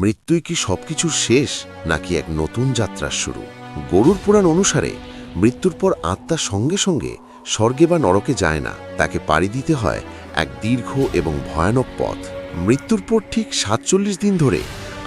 মৃত্যুই কি সবকিছুর শেষ নাকি এক নতুন যাত্রার শুরু? গরুর পুরাণ অনুসারে মৃত্যুর পর আত্মা সঙ্গে সঙ্গে স্বর্গে বা নরকে যায় না, তাকে পাড়ি দিতে হয় এক দীর্ঘ এবং ভয়ানক পথ। মৃত্যুর পর ঠিক সাতচল্লিশ দিন ধরে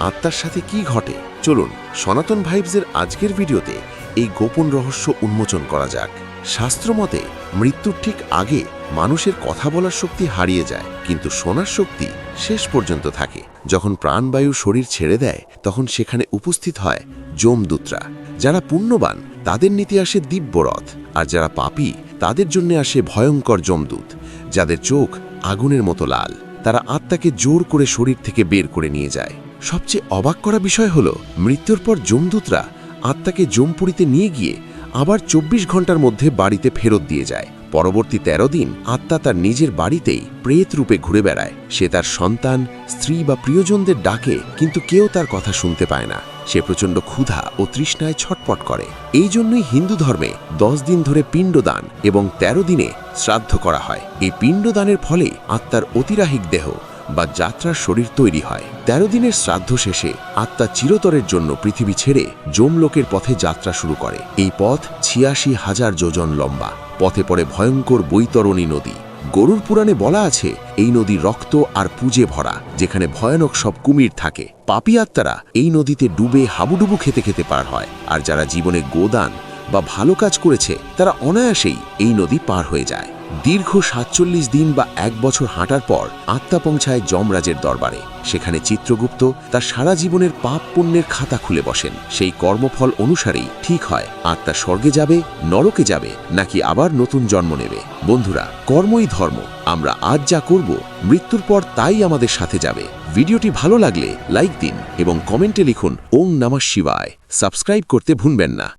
আত্মার সাথে কি ঘটে? চলুন সনাতন ভাইবসের আজকের ভিডিওতে এই গোপন রহস্য উন্মোচন করা যাক। শাস্ত্রমতে মৃত্যুর ঠিক আগে মানুষের কথা বলার শক্তি হারিয়ে যায়, কিন্তু শোনার শক্তি শেষ পর্যন্ত থাকে। যখন প্রাণবায়ু শরীর ছেড়ে দেয়, তখন সেখানে উপস্থিত হয় যমদূতরা। যারা পুণ্যবান, তাদের নীতি আসে দিব্যরথ, আর যারা পাপী, তাদের জন্য আসে ভয়ঙ্কর যমদূত, যাদের চোখ আগুনের মতো লাল। তারা আত্মাকে জোর করে শরীর থেকে বের করে নিয়ে যায়। সবচেয়ে অবাক করা বিষয় হল, মৃত্যুর পর যমদূতরা আত্মাকে জমপুরিতে নিয়ে গিয়ে আবার চব্বিশ ঘণ্টার মধ্যে বাড়িতে ফেরত দিয়ে যায়। পরবর্তী ১৩ দিন আত্মা তার নিজের বাড়িতেই প্রেত রূপে ঘুরে বেড়ায়। সে তার সন্তান, স্ত্রী বা প্রিয়জনদের ডাকে, কিন্তু কেউ তার কথা শুনতে পায় না। সে প্রচণ্ড ক্ষুধা ও তৃষ্ণায় ছটপট করে। এই জন্যই হিন্দু ধর্মে দশ দিন ধরে পিণ্ডদান এবং ১৩ দিনে শ্রাদ্ধ করা হয়। এই পিণ্ডদানের ফলে আত্মার অতিরাহিক দেহ বা যাত্রার শরীর তৈরি হয়। তেরো দিনের শ্রাদ্ধ শেষে আত্মা চিরতরের জন্য পৃথিবী ছেড়ে যমলোকের পথে যাত্রা শুরু করে। এই পথ ছিয়াশি হাজার যোজন লম্বা। পথে পড়ে ভয়ঙ্কর বৈতরণী নদী। গরুর পুরাণে বলা আছে, এই নদী রক্ত আর পুজে ভরা, যেখানে ভয়ানক সব কুমির থাকে। পাপি আত্মারা এই নদীতে ডুবে হাবুডুবু খেতে খেতে পার হয়, আর যারা জীবনে গোদান বা ভালো কাজ করেছে, তারা অনায়াসেই এই নদী পার হয়ে যায়। দীর্ঘ সাতচল্লিশ দিন বা এক বছর হাঁটার পর আত্মা পৌঁছায় যমরাজের দরবারে। সেখানে চিত্রগুপ্ত তার সারা জীবনের পাপ পুণ্যের খাতা খুলে বসেন। সেই কর্মফল অনুসারেই ঠিক হয়, আত্মা স্বর্গে যাবে, নরকে যাবে, নাকি আবার নতুন জন্ম নেবে। বন্ধুরা, কর্মই ধর্ম। আমরা আজ যা করব, মৃত্যুর পর তাই আমাদের সাথে যাবে। ভিডিওটি ভালো লাগলে লাইক দিন এবং কমেন্টে লিখুন, ওং নমঃ শিবায়। সাবস্ক্রাইব করতে ভুলবেন না।